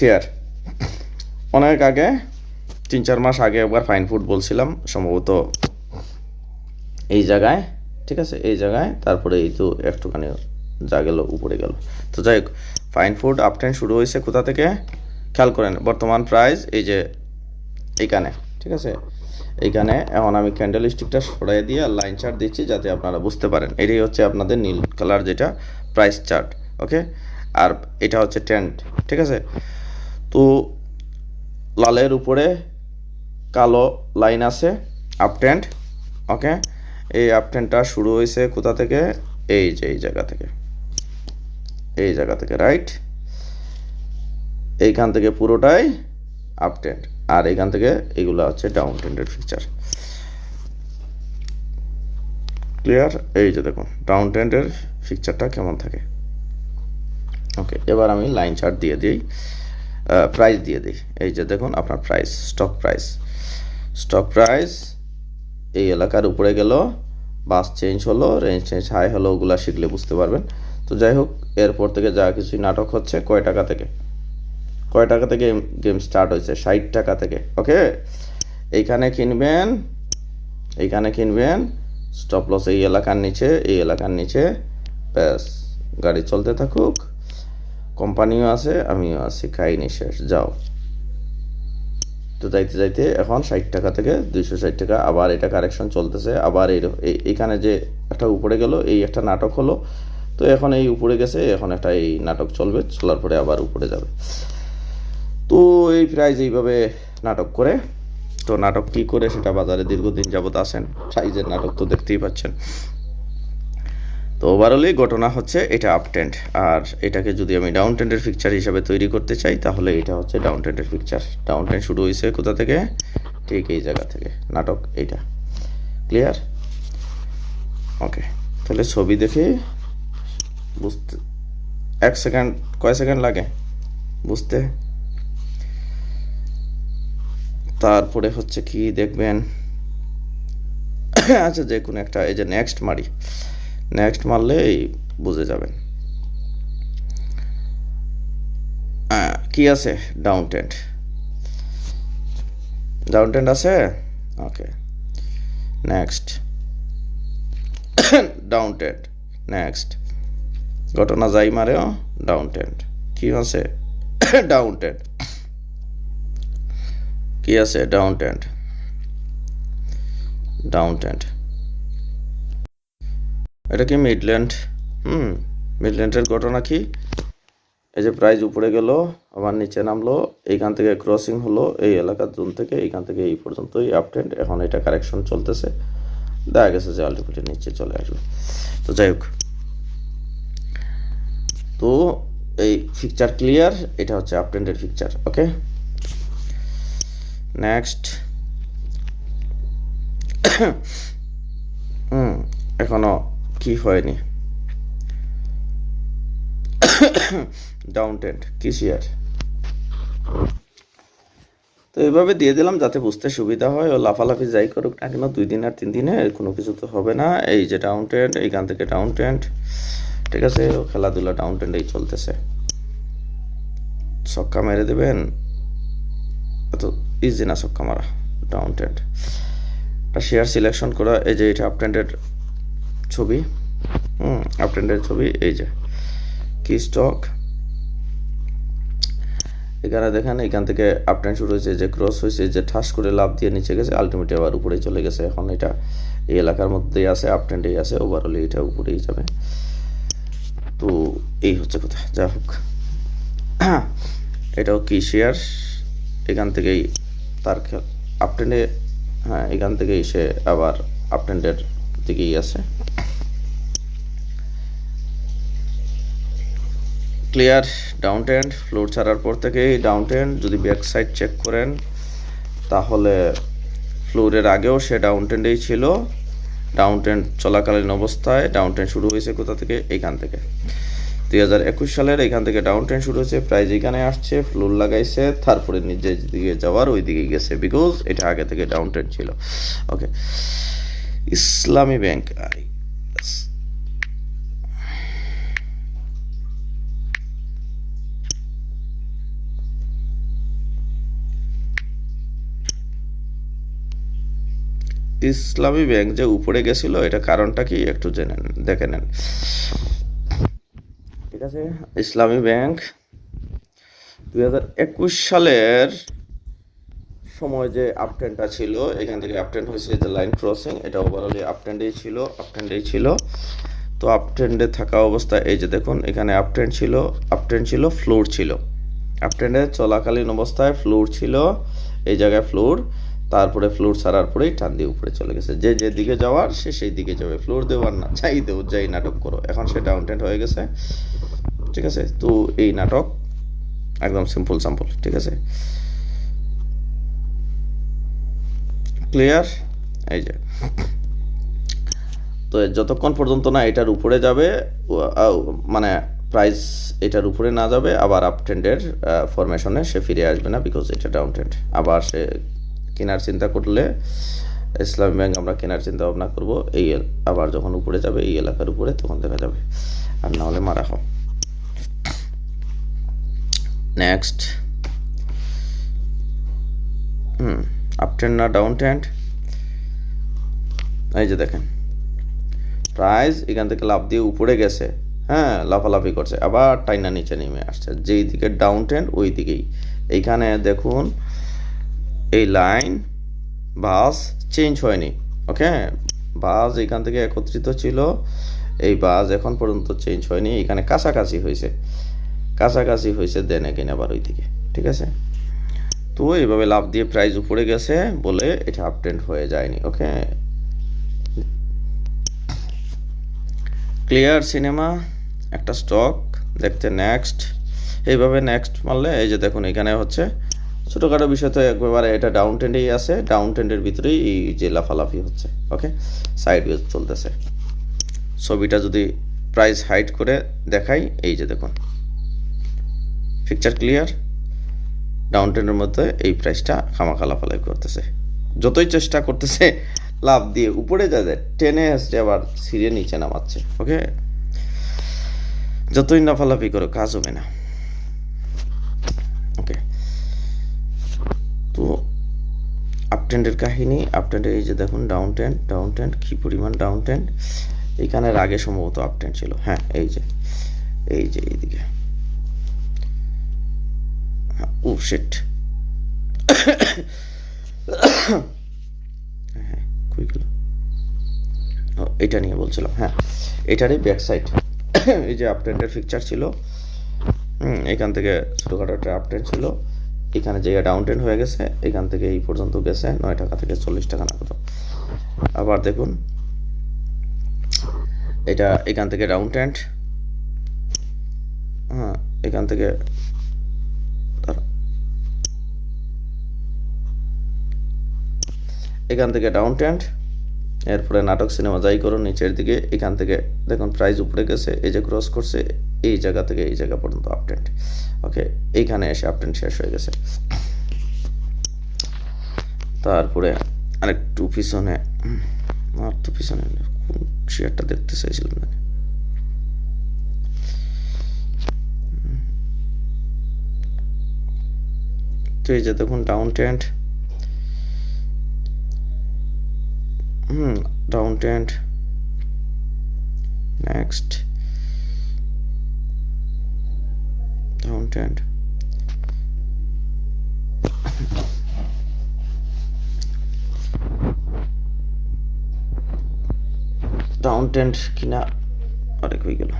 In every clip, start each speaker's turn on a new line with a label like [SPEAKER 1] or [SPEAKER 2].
[SPEAKER 1] Share অনেক আগে, তিন চার মাস আগে একবার ফাইন ফুড বলছিলাম সম্ভবত এই জায়গায়, ঠিক আছে? এই জায়গায়, তারপরে এই তো একটুখানি যা গেল, উপরে গেল। তো যাই হোক ফাইন ফুড আপটেন শুরু হয়েছে কোথা থেকে? খেয়াল করেন, বর্তমান প্রাইস এই যে এইখানে, ঠিক আছে? এইখানে এখন আমি ক্যান্ডেল স্টিকটা সরাই দিয়ে লাইন চার্ট দিচ্ছি যাতে আপনারা বুঝতে পারেন। এটাই হচ্ছে আপনাদের নীল কালার যেটা প্রাইস চার্ট ওকে আর এটা হচ্ছে ট্রেন্ড ঠিক আছে? তো লালের উপরে কালো লাইন আছে আপট্রেন্ড ওকে এই আপট্রেন্ডটা শুরু হয়েছে কোথা থেকে? এই যে, এই জায়গা থেকে। এই জায়গা থেকে রাইট এইখান থেকে পুরোটাই আপট্রেন্ড আর এইখান থেকে এগুলো হচ্ছে ডাউন ট্রেন্ডের ফিচার ক্লিয়ার এই যে দেখুন ডাউন ট্রেন্ডের ফিকচারটা কেমন থাকে? ওকে এবার আমি লাইন চার্ট দিয়ে দিই। প্রাইস দিয়ে দিই। এই যে দেখুন আপনার price stock price stock price এই এলাকার উপরে গেল বাস চেঞ্জ হলো রেঞ্জ চেঞ্জ হাই হলো, ওগুলা শিখলে বুঝতে পারবেন। তো যাই হোক, এরপর থেকে যা কিছুই নাটক হচ্ছে, কয় টাকা থেকে? কয় টাকা থেকে গেম স্টার্ট হয়েছে? ষাট টাকা থেকে ওকে এইখানে কিনবেন এইখানে কিনবেন স্টপ লস এই এলাকার নিচে, এই এলাকার নিচে, ব্যাস, গাড়ি চলতে থাকুক। কোম্পানিও আছে, আমিও আছি কাহিনি শেষ, যাও। তো যাইতে যাইতে এখন ষাট টাকা থেকে দুইশো ষাট টাকা, আবার এটা কারেকশন চলতেছে, আবার এই- এইখানে যে একটা উপরে গেল, এই একটা নাটক হলো। তো এখন এই উপরে গেছে, এখন একটা এই নাটক চলবে, চলার পরে আবার উপরে যাবে। তো এই প্রাইজ এইভাবে নাটক করে। তো নাটক কি করে সেটা বাজারে দীর্ঘদিন যাবত আসেন, সাইজের নাটক তো দেখতেই পাচ্ছেন। তো ওভারঅলি ঘটনা হচ্ছে এটা আপ ট্রেন্ড আর এটাকে যদি আমি ডাউন ট্রেন্ডের পিকচার হিসাবে তৈরি করতে চাই, তাহলে এটা হচ্ছে ডাউন ট্রেন্ডের পিকচার ডাউন ট্রেন্ড শুরু হয়েছে কোথা থেকে? ঠিক এই জায়গা থেকে। নাটক এইটা। ক্লিয়ার ওকে তাহলে ছবি দেখে বুঝতে, এক সেকেন্ড কয় সেকেন্ড লাগে? বুঝতে? তারপরে হচ্ছে কি দেখবেন? আচ্ছা যে কোনো একটা, এই যে নেক্সট মারি। নেক্সট মারলেই বুঝে যাবেন। কি আছে? ডাউন টেন্ট ডাউন টেন্ট আছে? Okay next down trend next ঘটনা যাই মারেও ডাউন টেন্ট কি আছে? ডাউন টেন্ট কি আছে? ডাউন টেন্ট ডাউন টেন্ট এটা কি মিডল্যান্ড হুম মিডল্যান্ডের ঘটনা কি? এই যে প্রাইজ উপরে গেল, আবার নিচে নামলো, এইখান থেকে ক্রসিং হলো, এই এলাকার জোন থেকে, এইখান থেকে এই পর্যন্ত পর্যন্তই আপট্রেন্ড এখন এটা কারেকশন চলতেছে। দেখা গেছে যে আলটিমেটলি নিচে চলে আসবে। তো যাই হোক। তো এই পিকচার ক্লিয়ার এটা হচ্ছে আপট্রেন্ডের পিকচার ওকে নেক্সট হুম, এখনও কি হয়নি? ডাউন টেন্ট কি শেয়ার তো এইভাবে দিয়ে দিলাম যাতে বুঝতে সুবিধা হয় ও লাফালাফি যাই করুক না কেন, দুই দিন আর তিন দিনে কোনো কিছু তো হবে না। এই যে ডাউন টেন্ট এইখান থেকে ডাউন টেন্ট ঠিক আছে? ও খেলাধুলা ডাউন টেন্টেই চলতেছে। ছক্কা মেরে দেবেন? এত ইজি না ছক্কা মারা ডাউন টেন্ট শেয়ার সিলেকশন করা, এই যে এটা আপটেন্ডের ছবি। হুম। আপটেন্ডের ছবি এই যে। কি স্টক এখানে দেখেন এখান থেকে আপটেন শুরু হয়েছে যে ক্রস হয়েছে যে ঠাস করে লাভ দিয়ে নিচে গেছে আলটিমেটলি আবার উপরে চলে গেছে। এখন এটা এই এলাকার মধ্যেই আছে আপটেন্ডেই আছে ওভারঅলি এটা উপরেই যাবে। তো এই হচ্ছে কথা যা হোক। এটাও কি শেয়ার এখান থেকেই তার আপটেন্ডে হ্যাঁ এখান থেকেই সে আবার আপটেন্ডের দিকেই আছে। ক্লিয়ার ডাউন টেন্ড ফ্লোর ছাড়ার পর থেকেই ডাউন টেন্ড যদি ব্যাক সাইড চেক করেন, তাহলে ফ্লোরের আগেও সে ডাউন টেন্ডেই ছিল। ডাউন টেন্ড চলাকালীন অবস্থায় ডাউন টেন্ড শুরু হয়েছে কোথা থেকে? এইখান থেকে। দুই হাজার একুশ সালের এখান থেকে ডাউন ট্রেন শুরু হয়েছে প্রাইজ এখানে আসছে ফ্লোর লাগাইছে, তারপরে নিজের দিকে যাওয়ার ওই দিকে গেছে বিকজ এটা আগে থেকে ডাউন ট্রেন ছিল। ওকে ইসলামী ব্যাংক ইসলামী ব্যাংক যে উপরে গেছিল, এটা কারণটা কি একটু জেনে নেন, দেখে নেন। ঠিক আছে, ইসলামী ব্যাংক দুই হাজার একুশ সালের সময় যে আপট্রেন্ডটা ছিল, এখান থেকে আপট্রেন্ড হয়েছে যে লাইন ক্রসিং এটা ওভারঅলি আপট্রেন্ডেই ছিল আপট্রেন্ডেই ছিল। তো আপট্রেন্ডে থাকা অবস্থায়, এই যে দেখুন, এখানে আপট্রেন্ড ছিল আপট্রেন্ড ছিল ফ্লোর ছিল। আপট্রেন্ডে চলাকালীন অবস্থায় ফ্লোর ছিল, এই জায়গায় ফ্লোর তারপরে ফ্লোর ছাড়ার পরেই টান দিয়ে উপরে চলে গেছে। যে যে দিকে যাওয়ার, সে সেই দিকে যাবে। ফ্লোর দেওয়ার না, যাই দেও যাই নাটক করো। এখন সে ডাউনটেন্ড হয়ে গেছে, ঠিক আছে? তো এই নাটক একদম সিম্পল সাম্পল ঠিক আছে? ক্লিয়ার এই যে। তো যতক্ষণ পর্যন্ত না এটার উপরে যাবে মানে প্রাইস এটার উপরে না যাবে, আবার আপ ট্রেন্ডের ফরমেশনে সে ফিরে আসবে না বিকজ এটা ডাউন ট্রেন্ড আবার সে কেনার চিন্তা করলে ইসলামী ব্যাংক আমরা কেনার চিন্তা ভাবনা করব। এই আবার যখন উপরে যাবে এই এলাকার উপরে, তখন দেখা যাবে। আর না হলে মারা হোক নেক্সট হুম আপ ট্রেন্ড না ডাউন ট্রেন্ড এই যে দেখেন। প্রাইস এখান থেকে লাভ দিয়ে উপরে গেছে। হ্যাঁ লাফালাফি করছে। আবার টাইনা নিচে নেমে আসছে। যেই দিকে ডাউন ট্রেন্ড ওই দিকেই। এইখানে দেখুন এই লাইন, বাস চেঞ্জ হয়নি, ওকে? বাস এখান থেকে একত্রিত ছিল, এই বাস এখন পর্যন্ত চেঞ্জ হয়নি, এখানে কাছাকাছি হয়েছে। কাছাকাছি হয়েছে দেন এগেন আবার ওই দিকে ঠিক আছে? তো এইভাবে লাভ দিয়ে প্রাইস উপরে গেছে বলে এটা আপট্রেন্ড হয়ে যায়নি, ওকে? ক্লিয়ার সিনেমা একটা স্টক দেখতে নেক্সট এইভাবে নেক্সট মারলে, এই যে দেখুন, এখানে হচ্ছে ছোটোখাটো বিষয় তো একবারে এটা ডাউন ট্রেন্ডেই আছে। ডাউন ট্রেন্ডের ভিতরেই এই যে লাফালাফি হচ্ছে ওকে সাইড ওয়েজ চলতেছে। ছবিটা যদি প্রাইস হাইড করে দেখাই, এই যে দেখুন। পিকচার ক্লিয়ার ডাউন ট্রেন্ডের মধ্যে এই প্রাইসটা খামাখা লাফালাই করতেছে। যতই চেষ্টা করতেছে লাভ দিয়ে উপরে যাবে টেনে আসছে আবার সিঁড়ে নিচে নামাচ্ছে ওকে যতই লাফালাফি করো কাজ হবে না। ওকে তো আপট্রেন্ডের কাহিনী আপট্রেন্ডের এই যে দেখুন ডাউন ট্রেন্ড ডাউন ট্রেন্ড কী পরিমাণ ডাউন ট্রেন্ড এইখানের আগে সম্ভবত আপট্রেন্ড ছিল। হ্যাঁ এই যে এই যে এইদিকে। ও শিট হ্যাঁ কই এটা নিয়ে বলছিলাম হ্যাঁ। এটারই ব্যাক সাইড এই যে আপট্রেন্ডের পিকচার ছিল। হুম, এখান থেকে ছোটোখাটো একটা আপট্রেন্ড ছিল। এখানে জায়গা ডাউন ট্রেন্ড হয়ে গেছে, এখান থেকে এই পর্যন্ত গেছে, নয় টাকা থেকে চল্লিশ টাকা না কত আবার দেখুন, এটা এখান থেকে ডাউন ট্রেন্ড হ্যাঁ এখান থেকে এখান থেকে ডাউন ট্রেন্ড এরপরে নাটক সিনেমা যাই করুন, নিচের দিকে, এখান থেকে দেখুন প্রাইস উপরে গেছে, এই যে ক্রস করছে এই জায়গা থেকে এই জায়গা পর্যন্ত আপট্রেন্ড ওকে এইখানে এসে আপট্রেন্ড শেষ হয়ে গেছে। তারপরে আরেকটু পিছনে, আর তো পিছনে কোন শেয়ারটা দেখতে চাইছিলাম না। তো এই যে দেখুন down trend hmm down trend next down trend down trend কিনা আরেক হয়ে গেল।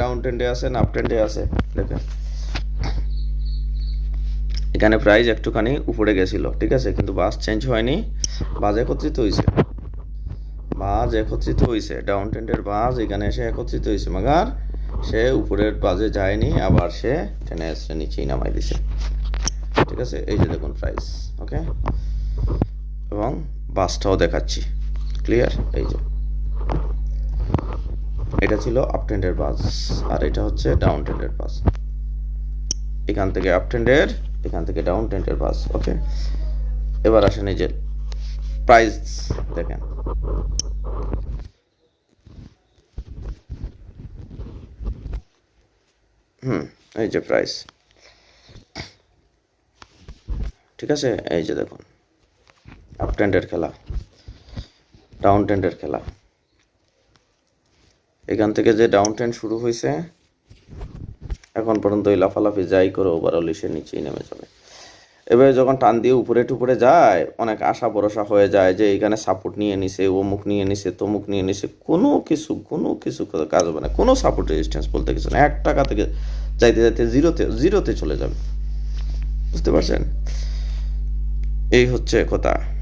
[SPEAKER 1] ডাউন ট্রেন্ডে আছে আপ ট্রেন্ডে আছে, দেখেন। এখানে প্রাইস একটুখানি উপরে গেছিল, ঠিক আছে? কিন্তু বাস চেঞ্জ হয়নি বাস একত্রিত হয়েছে। বাস একত্রিত হয়েছে ডাউন ট্রেন্ডের বাস এখানে এসে একত্রিত হয়েছে মাগার সে উপরের বাজে যায়নি, আবার সে ট্রেনে এসে নিচেই নামাই দিছে। ঠিক আছে? এই যে দেখুন প্রাইস ওকে এবং বাসটাও দেখাচ্ছি। ক্লিয়ার এই যে। এটা ছিল আপ ট্রেন্ডের বাস, আর এটা হচ্ছে ডাউন ট্রেন্ডের বাস। এখান থেকে আপ ট্রেন্ডের এখান থেকে ডাউন ট্রেন্ডের বাস ওকে এবার আসেন এই যে প্রাইস দেখেন। হুম, এই যে প্রাইস ঠিক আছে? এই যে দেখুন আপ ট্রেন্ডের খেলা ডাউন ট্রেন্ডের খেলা। এখান থেকে যে ডাউন ট্রেন্ড শুরু হয়েছে এখন পর্যন্ত এই লাফালাফি যাই করে ওভারঅল এসে নিচেই নেমে যাবে। এবারে যখন টান দিয়ে উপরে টুপরে যায়, অনেক আশা ভরসা হয়ে যায় যে এখানে সাপোর্ট নিয়ে নিছে অমুক নিয়ে নিছে তমুক নিয়ে নিছে। কোনো কিছু কোনো কিছু কাজ হবে না। কোনো সাপোর্ট রেজিস্ট্যান্স বলতে কিছু না। এক টাকা থেকে যাইতে যাইতে জিরোতে জিরোতে চলে যাবে। বুঝতে পারছেন? এই হচ্ছে কথা।